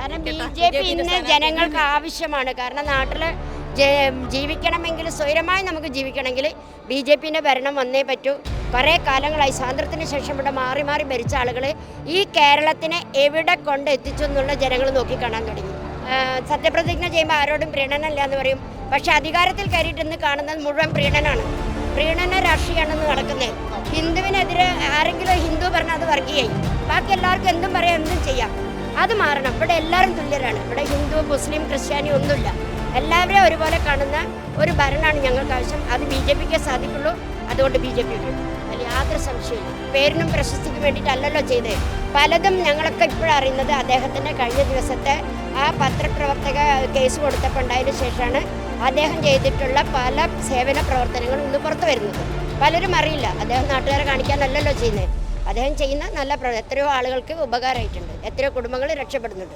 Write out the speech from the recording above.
കാരണം B J P ഇന്ന് ജനങ്ങൾക്ക് ആവശ്യമാണ്. കാരണം നാട്ടിൽ ജീവിക്കണമെങ്കിൽ സ്വൈരമായി നമുക്ക് ജീവിക്കണമെങ്കിൽ ബി ജെ പിന്റെ ഭരണം വന്നേ പറ്റൂ. കുറേ കാലങ്ങളായി സ്വാതന്ത്ര്യത്തിന് ശേഷം ഇവിടെ മാറി മാറി ഭരിച്ച ആളുകൾ ഈ കേരളത്തിനെ എവിടെ കൊണ്ട് എത്തിച്ചു എന്നുള്ള ജനങ്ങൾ നോക്കിക്കാണാൻ തുടങ്ങി. സത്യപ്രതിജ്ഞ ചെയ്യുമ്പോൾ ആരോടും പ്രീണനല്ല എന്ന് പറയും. പക്ഷേ അധികാരത്തിൽ കയറിയിട്ട് ഇന്ന് കാണുന്നത് മുഴുവൻ പ്രീണനാണ്. പ്രീണന രാഷ്ട്രീയമാണെന്ന് നടക്കുന്നത് ഹിന്ദുവിനെതിരെ ആരെങ്കിലും ഹിന്ദു പറഞ്ഞാൽ അത് വർഗീയായി. ബാക്കി എല്ലാവർക്കും എന്തും പറയാം എന്തും ചെയ്യാം. അത് മാറണം. ഇവിടെ എല്ലാവരും തുല്യരാണ്. ഇവിടെ ഹിന്ദു മുസ്ലിം ക്രിസ്ത്യാനി ഒന്നുമില്ല. എല്ലാവരെയും ഒരുപോലെ കാണുന്ന ഒരു ഭരണമാണ് ഞങ്ങൾക്ക് ആവശ്യം. അത് ബി ജെ പിക്ക് സാധിക്കുള്ളൂ. അതുകൊണ്ട് ബി ജെ പി അതിൽ യാതൊരു സംശയമില്ല പേരിനും പ്രശസ്തിക്കും വേണ്ടിയിട്ടല്ലല്ലോ ചെയ്തത്. പലതും ഞങ്ങളൊക്കെ ഇപ്പോഴറിയുന്നത് അദ്ദേഹത്തിന്റെ കഴിഞ്ഞ ദിവസത്തെ ആ പത്രപ്രവർത്തക കേസ് കൊടുത്തപ്പോൾ ഉണ്ടായതിനു ശേഷമാണ് അദ്ദേഹം ചെയ്തിട്ടുള്ള പല സേവന പ്രവർത്തനങ്ങളും ഇന്ന് പുറത്തു വരുന്നത്. പലരും അറിയില്ല. അദ്ദേഹം നാട്ടുകാരെ കാണിക്കാനല്ലല്ലോ ചെയ്യുന്നത്. അദ്ദേഹം ചെയ്യുന്ന നല്ല എത്രയോ ആളുകൾക്ക് ഉപകാരമായിട്ടുണ്ട്. എത്രയോ കുടുംബങ്ങൾ രക്ഷപ്പെടുന്നുണ്ട്.